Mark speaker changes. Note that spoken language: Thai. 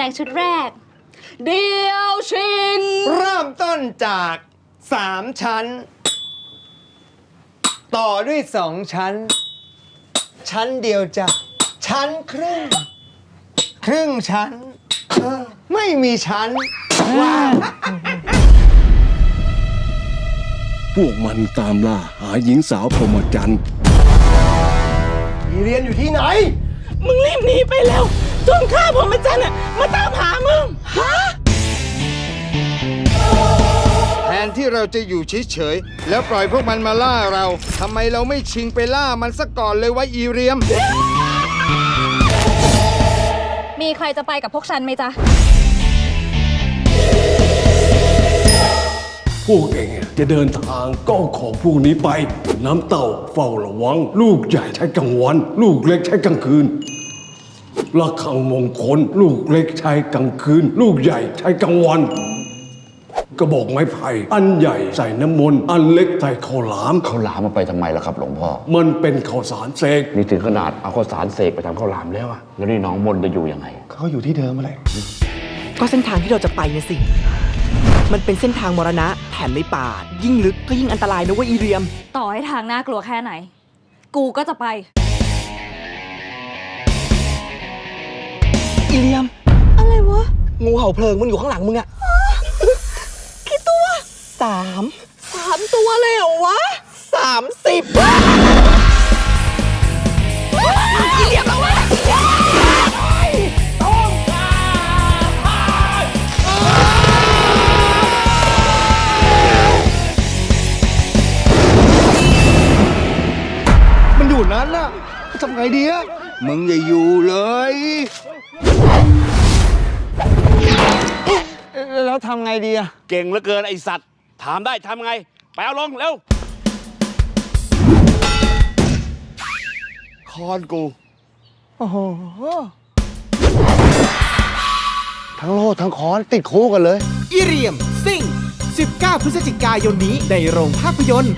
Speaker 1: ดงชุดแรก เดียวชิง
Speaker 2: เริ่มต้นจากสามชั้น ต่อด้วยสองชั้น ชั้นเดียวจ้ะชั้นครึ่ง ครึ่งชั้นเออไม่มีชั้นว้าว
Speaker 3: พวกมันตามล่าหาหญิงสาวพรหมจรรย์
Speaker 2: อีเรียนอยู่ที่ไหน
Speaker 4: มึงรีบหนีไปแล้ว จนข้าผมมาจันอะมาตามหามึงฮะ
Speaker 5: แทนที่เราจะอยู่เฉยๆแล้วปล่อยพวกมันมาล่าเราทำไมเราไม่ชิงไปล่ามันซะก่อนเลยวะอีเรียม
Speaker 1: มีใครจะไปกับพวกฉันไหมจ๊ะ
Speaker 3: พวกเองจะเดินทางก็เอาของพวกนี้ไป น้ำเต่าเฝ้าระวัง ลูกใหญ่ใช้กลางวัน ลูกเล็กใช้กลางคืน ระฆังมงคล ลูกเล็กใช้กลางคืน ลูกใหญ่ใช้กลางวัน กระบอกไม้ไผ่อันใหญ่ใส่น้ำมนต์อันเล็กใส่ข้าวหลาม
Speaker 6: ข้าวหลามมาไปทำไมล่ะครับ หลวงพ่อ
Speaker 3: มันเป็นข้าวสารเสก
Speaker 6: นี่ถึงขนาดเอาข้าวสารเสกไปทำข้าวหลามแล้วอะแล้วนี่น้องมนต์จะอยู่ยังไง
Speaker 2: เขาอยู่ที่เดิมอะไร
Speaker 4: ก็เส้นทางที่เราจะไปเนี่ยสิ มันเป็นเส้นทางมรณะแถมในป่า ยิ่งลึกก็ยิ่งอันตรายนะเว่าอีเรียม
Speaker 1: ต่อให้ทางน่ากลัวแค่ไหน กูก็จะไป
Speaker 4: อีเรียม
Speaker 1: อะไรวะ
Speaker 4: งูเห่าเพลิงมันอยู่ข้างหลังมึงอะกี่ตัวสามสามตัวเลยเหรอวะสามสิบอีเรียมแล้ววะ
Speaker 5: มันอยู่นั้นน่ะ ทำไงดีอะมึงอย่าอยู่เลย
Speaker 2: แล้วทำไงดีอะ
Speaker 7: เก่งเหลือเกินไอสัตว์ ถามได้ทำไง ไปเอาลงเร็ว
Speaker 5: คอนกู
Speaker 2: โอ้โหทั้งโลดทั้งค้อนติดคุกกันเลย
Speaker 8: อีเรียมซิ่ง 19 พฤศจิกายนนี้ในโรงภาพยนตร์